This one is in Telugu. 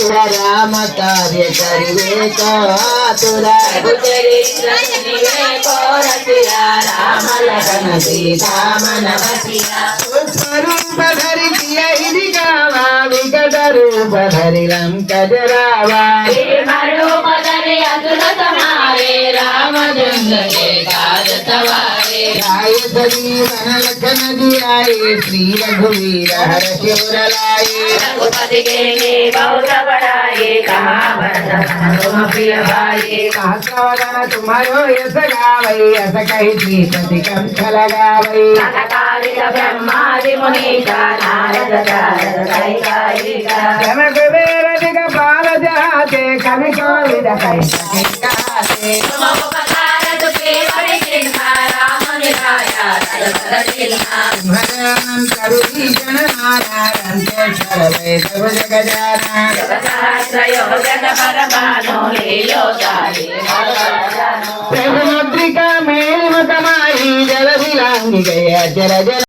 రామ కార్య కరివే కాతుర రామలకన సీతామన స్వరూప ధరి ఇది కావా వికట రూప ధరి లంక జరావా రాయ సజీవన నది జియాయే శ్రీ రఘువీర హర శివరలాయే కాకవదన తుమరో యస గావై యస కహి శ్రీపతి కంఠ లగావై జన కుబేర దిగ పాల జహాతే కవి కోవిద కై సఖి కహాతే భగవంతరు భీషణ నారాయణ వేదవ జగజాన ప్రభుముద్రిక మేలిమతమాయి జల విలాంగి గయ జల జల